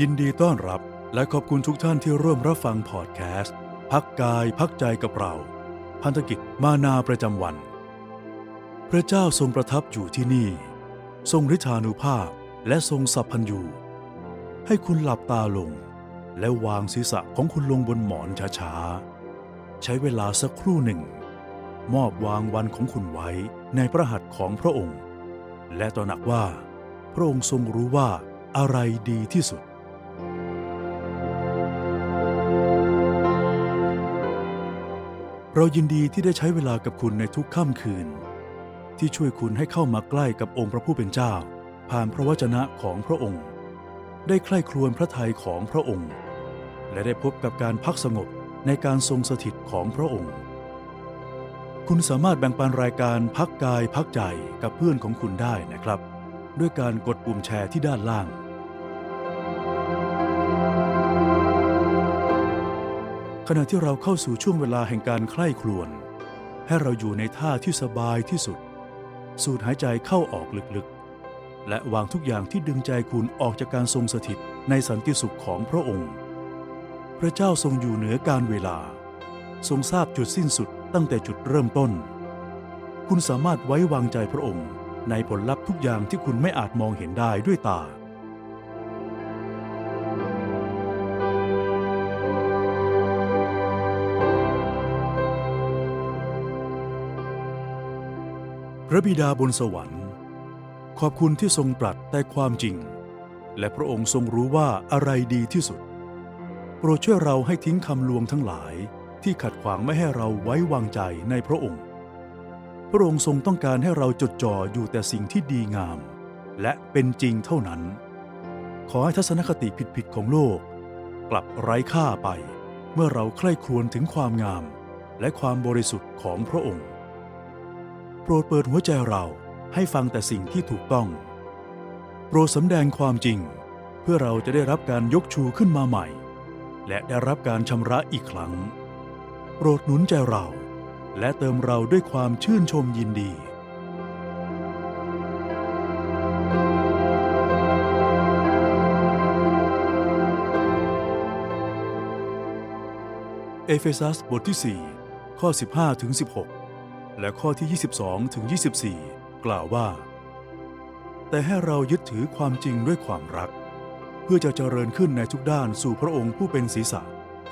ยินดีต้อนรับและขอบคุณทุกท่านที่ร่วมรับฟังพอดแคสต์ พักกายพักใจกับเรา พันธกิจมานาประจำวัน พระเจ้าทรงประทับอยู่ที่นี่ ทรงฤทธานุภาพและทรงสัพพัญญูให้คุณหลับตาลง และวางศีรษะของคุณลงบนหมอนช้าๆ ใช้เวลาสักครู่หนึ่ง มอบวางวันของคุณไว้ในพระหัตถ์ของพระองค์ และตระหนักว่า พระองค์ทรงรู้ว่าอะไรดีที่สุด เรายินดีที่ได้ใช้เวลากับคุณในทุกค่ำคืน ที่ช่วยคุณให้เข้ามาใกล้กับองค์พระผู้เป็นเจ้า ผ่านพระวจนะของพระองค์ ได้ใคร่ครวญพระทัยของพระองค์ และได้พบกับการพักสงบในการทรงสถิตของพระองค์ คุณสามารถแบ่งปันรายการพักกายพักใจกับเพื่อนของคุณได้นะครับ ด้วยการกดปุ่มแชร์ที่ด้านล่าง ขณะที่เราเข้าสู่ช่วงเวลาแห่งการใคร่ครวญให้เราอยู่ในท่าที่สบายที่สุด สูดหายใจเข้าออกลึกๆ และวางทุกอย่างที่ดึงใจคุณออกจากการทรงสถิตในสันติสุขของพระองค์ พระเจ้าทรงอยู่เหนือการเวลา ทรงทราบจุดสิ้นสุดตั้งแต่จุดเริ่มต้น คุณสามารถไว้วางใจพระองค์ในผลลัพธ์ทุกอย่างที่คุณไม่อาจมองเห็นได้ด้วยตา ระบิดาบนสวรรค์ ขอบคุณที่ทรงตรัสแต่ความจริง และพระองค์ทรงรู้ว่าอะไรดีที่สุด โปรดช่วยเราให้ทิ้งคำลวงทั้งหลายที่ขัดขวางไม่ให้เราไว้วางใจในพระองค์ พระองค์ทรงต้องการให้เราจดจ่ออยู่แต่สิ่งที่ดีงาม และเป็นจริงเท่านั้น ขอให้ทัศนคติผิดๆของโลก กลับไร้ค่าไป เมื่อเราใคร่ครวญถึงความงาม และความบริสุทธิ์ของพระองค์ โปรดเปิดหัวใจเราให้ฟังแต่สิ่งที่ถูกต้อง โปรดสำแดงความจริง เพื่อเราจะได้รับการยกชูขึ้นมาใหม่ และได้รับการชำระอีกครั้ง โปรดหนุนใจเรา และเติมเราด้วยความชื่นชมยินดีเอเฟซัสบทที่ 4 ข้อ 15ถึง16 และข้อที่ 22 ถึง 24 กล่าวว่า แต่ให้เรายึดถือความจริงด้วยความรัก เพื่อจะเจริญขึ้นในทุกด้านสู่พระองค์ผู้เป็นศีรษะ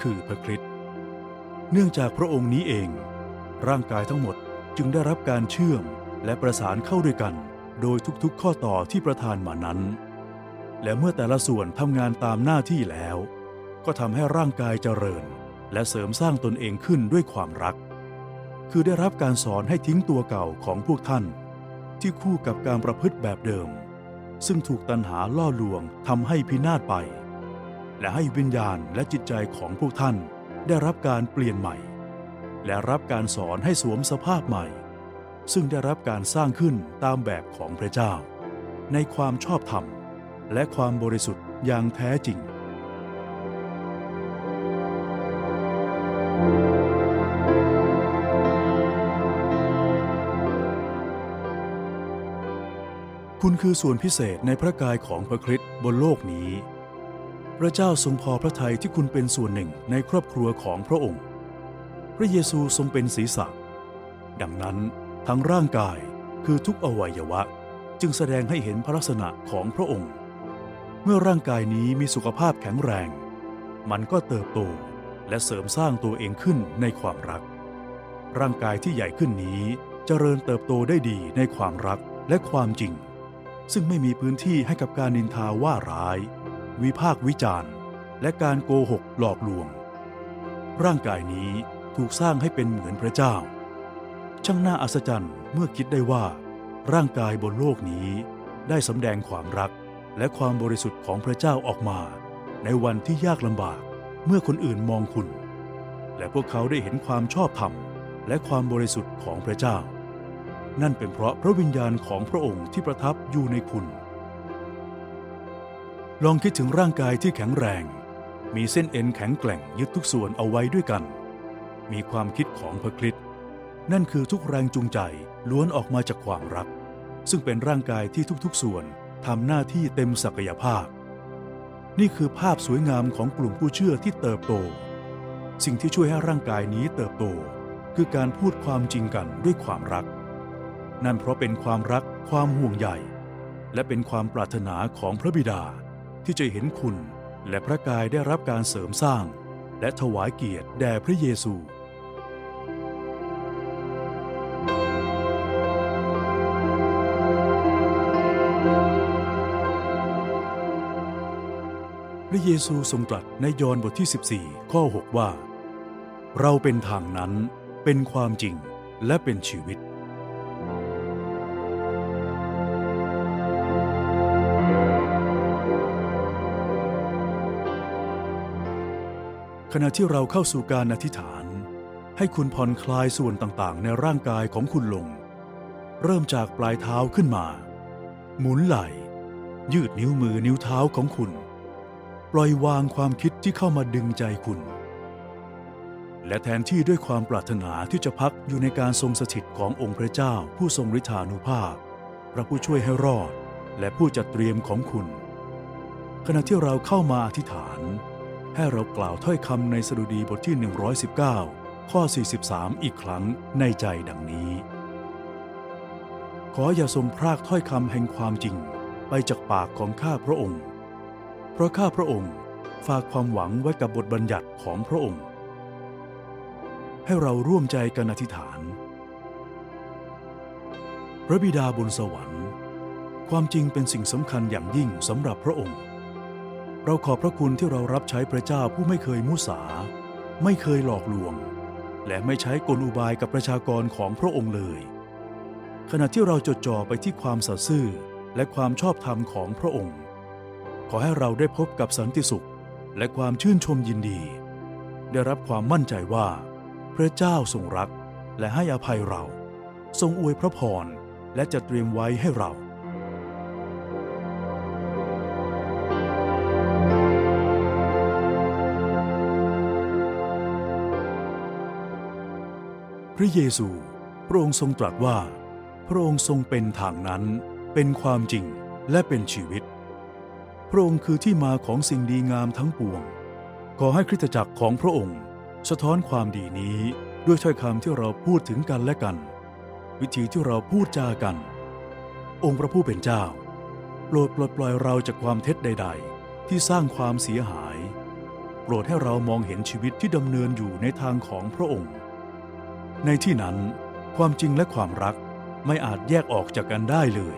คือพระคริสต์เนื่องจากพระองค์นี้เอง ร่างกายทั้งหมดจึงได้รับการเชื่อมและประสานเข้าด้วยกัน โดยทุกๆข้อต่อที่ประทานมานั้น และเมื่อแต่ละส่วนทำงานตามหน้าที่แล้ว ก็ทำให้ร่างกายเจริญ และเสริมสร้างตนเองขึ้นด้วยความรัก คือได้รับการสอนให้ทิ้งตัวเก่าของพวกท่าน ที่คู่กับการประพฤติแบบเดิม ซึ่งถูกตันหาล่อลวงทำให้พินาศไป และให้วิญญาณและจิตใจของพวกท่าน ได้รับการเปลี่ยนใหม่ และรับการสอนให้สวมสภาพใหม่ ซึ่งได้รับการสร้างขึ้นตามแบบของพระเจ้า ในความชอบธรรม และความบริสุทธิ์อย่างแท้จริง คุณคือส่วนพิเศษในพระกายของพระคริสต์บนโลกนี้ พระเจ้าทรงพอพระทัยที่คุณเป็นส่วนหนึ่งในครอบครัวของพระองค์ พระเยซูทรงเป็นศีรษะ ดังนั้นทั้งร่างกายคือทุกอวัยวะจึงแสดงให้เห็นพระลักษณะของพระองค์ เมื่อร่างกายนี้มีสุขภาพแข็งแรง มันก็เติบโตและเสริมสร้างตัวเองขึ้นในความรัก ร่างกายที่ใหญ่ขึ้นนี้เจริญเติบโตได้ดีในความรักและความจริง ซึ่งไม่มีพื้นที่ให้กับการนินทาว่าร้าย วิพากษ์วิจารณ์ และการโกหกหลอกลวง ร่างกายนี้ถูกสร้างให้เป็นเหมือนพระเจ้า ช่างน่าอัศจรรย์เมื่อคิดได้ว่า ร่างกายบนโลกนี้ ได้สำแดงความรักและความบริสุทธิ์ของพระเจ้าออกมา ในวันที่ยากลำบากเมื่อคนอื่นมองคุณ และพวกเขาได้เห็นความชอบธรรมและความบริสุทธิ์ของพระเจ้า นั่นเป็นเพราะพระวิญญาณของพระองค์ที่ประทับอยู่ในคุณ ลองคิดถึงร่างกายที่แข็งแรง มีเส้นเอ็นแข็งแกร่งยึดทุกส่วนเอาไว้ด้วยกัน มีความคิดของพระคริสต์นั่นคือทุกแรงจูงใจล้วนออกมาจากความรัก ซึ่งเป็นร่างกายที่ทุกๆส่วนทำหน้าที่เต็มศักยภาพ นี่คือภาพสวยงามของกลุ่มผู้เชื่อที่เติบโต สิ่งที่ช่วยให้ร่างกายนี้เติบโต คือการพูดความจริงกันด้วยความรัก นั่นเพราะเป็นความรักความห่วงใยและเป็นความปรารถนาของพระบิดาที่จะเห็นคุณและพระกายได้รับการเสริมสร้าง และถวายเกียรติแด่พระเยซูพระเยซูทรงตรัสในยอห์นบทที่ 14 ข้อ 6 ว่า เราเป็นทางนั้น เป็นความจริง และเป็นชีวิต ขณะที่เราเข้าสู่การอธิษฐาน ให้คุณผ่อนคลายส่วนต่างๆ ในร่างกายของคุณลง เริ่มจากปลายเท้าขึ้นมา หมุนไหล่ ยืดนิ้วมือนิ้วเท้าของคุณ ปล่อยวางความคิดที่เข้ามาดึงใจคุณ และแทนที่ด้วยความปรารถนาที่จะพักอยู่ในการทรงสถิตขององค์พระเจ้าผู้ทรงฤทธานุภาพ พระผู้ช่วยให้รอด และผู้จัดเตรียมของคุณ ขณะที่เราเข้ามาอธิษฐาน ให้เรากล่าวถ้อยคำในสดุดีบทที่ 119 ข้อ 43 อีกครั้งในใจดังนี้ ขออย่าทรงพรากถ้อยคำแห่งความจริงไปจากปากของข้าพระองค์ เพราะข้าพระองค์ฝากความหวังไว้กับบทบัญญัติของพระองค์ ให้เราร่วมใจกันอธิษฐาน พระบิดาบนสวรรค์ ความจริงเป็นสิ่งสำคัญอย่างยิ่งสำหรับพระองค์ เราขอบพระคุณที่เรารับใช้พระเจ้าผู้ไม่เคยมุสา ไม่เคยหลอกลวง และไม่ใช้กลอุบายกับประชากรของพระองค์เลย ขณะที่เราจดจ่อไปที่ความสัตย์ซื่อและความชอบธรรมของพระองค์ ขอให้เราได้พบกับสันติสุขและความชื่นชมยินดี ได้รับความมั่นใจว่า พระเจ้าทรงรักและให้อภัยเรา ทรงอวยพระพรและจะเตรียมไว้ให้เรา ระเยซู พระองค์ทรงตรัสว่า พระองค์ทรงเป็นทางนั้น เป็นความจริงและเป็นชีวิต พระองค์คือที่มาของสิ่งดีงามทั้งปวง ขอให้คริสตจักรของพระองค์ สะท้อนความดีนี้ด้วยถ้อยคำที่เราพูดถึงกันและกัน วิธีที่เราพูดจากัน องค์พระผู้เป็นเจ้าโปรดปลดปล่อยเราจากความเท็จใด ๆ ที่สร้างความเสียหาย โปรดให้เรามองเห็นชีวิตที่ดำเนินอยู่ในทางของพระองค์ ในที่นั้นความจริงและความรักไม่อาจแยกออกจากกันได้เลย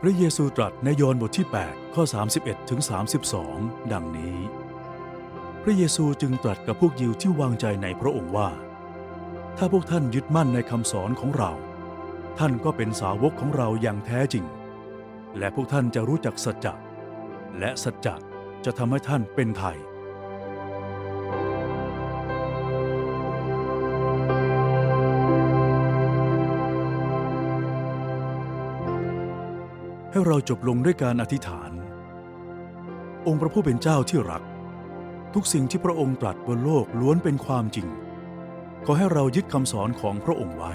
พระเยซูตรัสในยอห์นบทที่ 8 ข้อ 31ถึง32 ดังนี้ พระเยซูจึงตรัสกับพวกยิวที่วางใจในพระองค์ว่า ถ้าพวกท่านยึดมั่นในคำสอนของเรา ท่านก็เป็นสาวกของเราอย่างแท้จริง และพวกท่านจะรู้จักสัจจะและสัจจะจะทำให้ท่านเป็นไทย ให้เราจบลงด้วยการอธิษฐาน องค์พระผู้เป็นเจ้าที่รัก ทุกสิ่งที่พระองค์ตรัสบนโลกล้วนเป็นความจริง ขอให้เรายึดคำสอนของพระองค์ไว้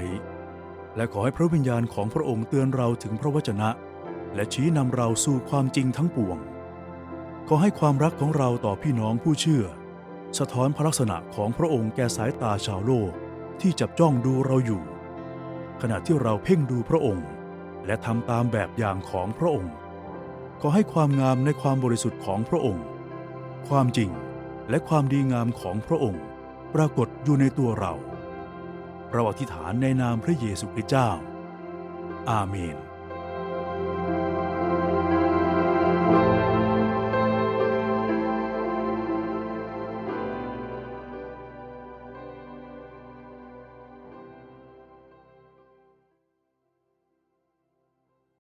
และขอให้พระวิญญาณของพระองค์เตือนเราถึงพระวจนะ และชี้นำเราสู่ความจริงทั้งปวง ขอให้ความรักของเราต่อพี่น้องผู้เชื่อ สะท้อนพระลักษณะของพระองค์แก่สายตาชาวโลกที่จับจ้องดูเราอยู่ ขณะที่เราเพ่งดูพระองค์ และทำตามแบบอย่างของพระองค์ ขอให้ความงามในความบริสุทธิ์ของพระองค์ ความจริงและความดีงามของพระองค์ ปรากฏอยู่ในตัวเรา เราอธิษฐานในนามพระเยซูคริสต์เจ้า อาเมน